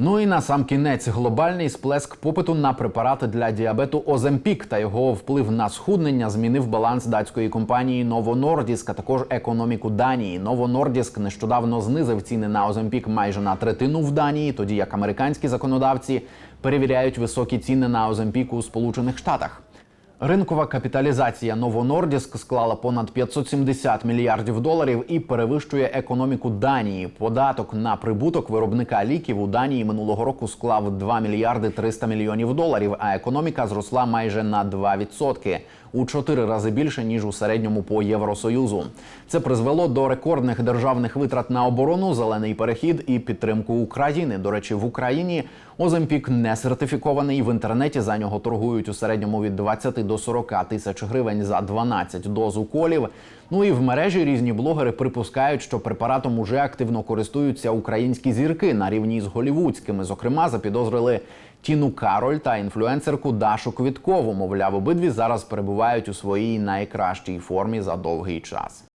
Ну і на сам кінець глобальний сплеск попиту на препарати для діабету Оземпік та його вплив на схуднення змінив баланс датської компанії Новонордіск, а також економіку Данії. Новонордіск нещодавно знизив ціни на Оземпік майже на третину в Данії, тоді як американські законодавці перевіряють високі ціни на Оземпік у Сполучених Штатах. Ринкова капіталізація Nordisk склала понад 570 мільярдів доларів і перевищує економіку Данії. Податок на прибуток виробника ліків у Данії минулого року склав 2 мільярди 300 мільйонів доларів, а економіка зросла майже на 2%. у чотири рази більше ніж у середньому по Євросоюзу. Це призвело до рекордних державних витрат на оборону, зелений перехід і підтримку України. До речі, в Україні Оземпік не сертифікований. В інтернеті за нього торгують у середньому від 20 до 40 тисяч гривень за 12 доз уколів. Ну і в мережі різні блогери припускають, що препаратом уже активно користуються українські зірки на рівні з голівудськими. Зокрема, запідозрили Тіну Кароль та інфлюенсерку Дашу Квіткову. Мовляв, обидві зараз перебувають у своїй найкращій формі за довгий час.